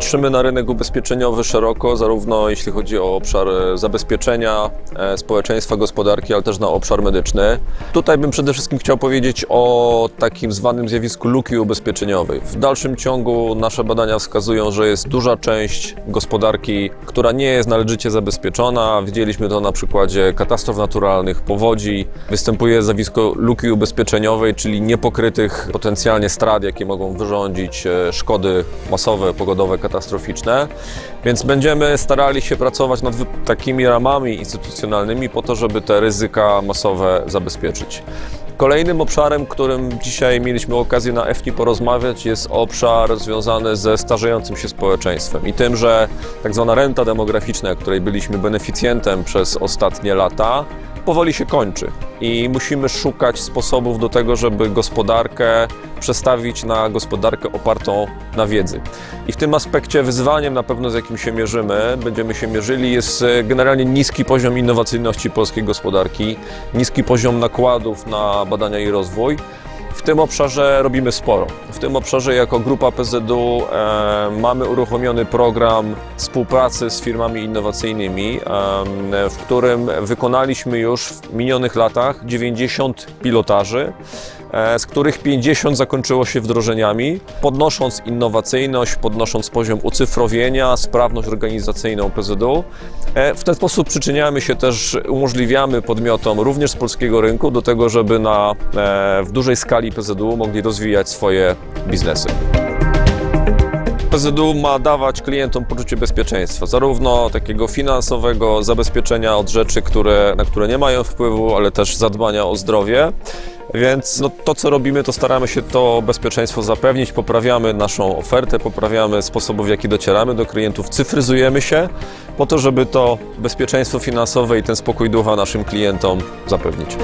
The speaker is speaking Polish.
Patrzymy na rynek ubezpieczeniowy szeroko, zarówno jeśli chodzi o obszar e, zabezpieczenia e, społeczeństwa, gospodarki, ale też na obszar medyczny. Tutaj bym przede wszystkim chciał powiedzieć o takim zwanym zjawisku luki ubezpieczeniowej. W dalszym ciągu nasze badania wskazują, że jest duża część gospodarki, która nie jest należycie zabezpieczona. Widzieliśmy to na przykładzie katastrof naturalnych, powodzi. Występuje zjawisko luki ubezpieczeniowej, czyli niepokrytych potencjalnie strat, jakie mogą wyrządzić e, szkody masowe, pogodowe, katastroficzne. Więc będziemy starali się pracować nad takimi ramami instytucjonalnymi po to, żeby te ryzyka masowe zabezpieczyć. Kolejnym obszarem, którym dzisiaj mieliśmy okazję na EFTI porozmawiać, jest obszar związany ze starzejącym się społeczeństwem i tym, że tak zwana renta demograficzna, której byliśmy beneficjentem przez ostatnie lata, powoli się kończy i musimy szukać sposobów do tego, żeby gospodarkę przestawić na gospodarkę opartą na wiedzy. I w tym aspekcie wyzwaniem na pewno z jakim się mierzymy, będziemy się mierzyli, jest e, generalnie niski poziom innowacyjności polskiej gospodarki, niski poziom nakładów na badania i rozwój. W tym obszarze robimy sporo. W tym obszarze jako grupa PZU e, mamy uruchomiony program współpracy z firmami innowacyjnymi, e, w którym wykonaliśmy już w minionych latach 90 pilotaży, z których 50 zakończyło się wdrożeniami, podnosząc innowacyjność, podnosząc poziom ucyfrowienia, sprawność organizacyjną PZU. E, W ten sposób przyczyniamy się też, umożliwiamy podmiotom również z polskiego rynku do tego, żeby na, e, w dużej skali PZU mogli rozwijać swoje biznesy. PZU ma dawać klientom poczucie bezpieczeństwa, zarówno takiego finansowego, zabezpieczenia od rzeczy, które, na które nie mają wpływu, ale też zadbania o zdrowie. Więc no, to, co robimy, to staramy się to bezpieczeństwo zapewnić, poprawiamy naszą ofertę, poprawiamy sposoby, w jaki docieramy do klientów, cyfryzujemy się po to, żeby to bezpieczeństwo finansowe i ten spokój ducha naszym klientom zapewnić.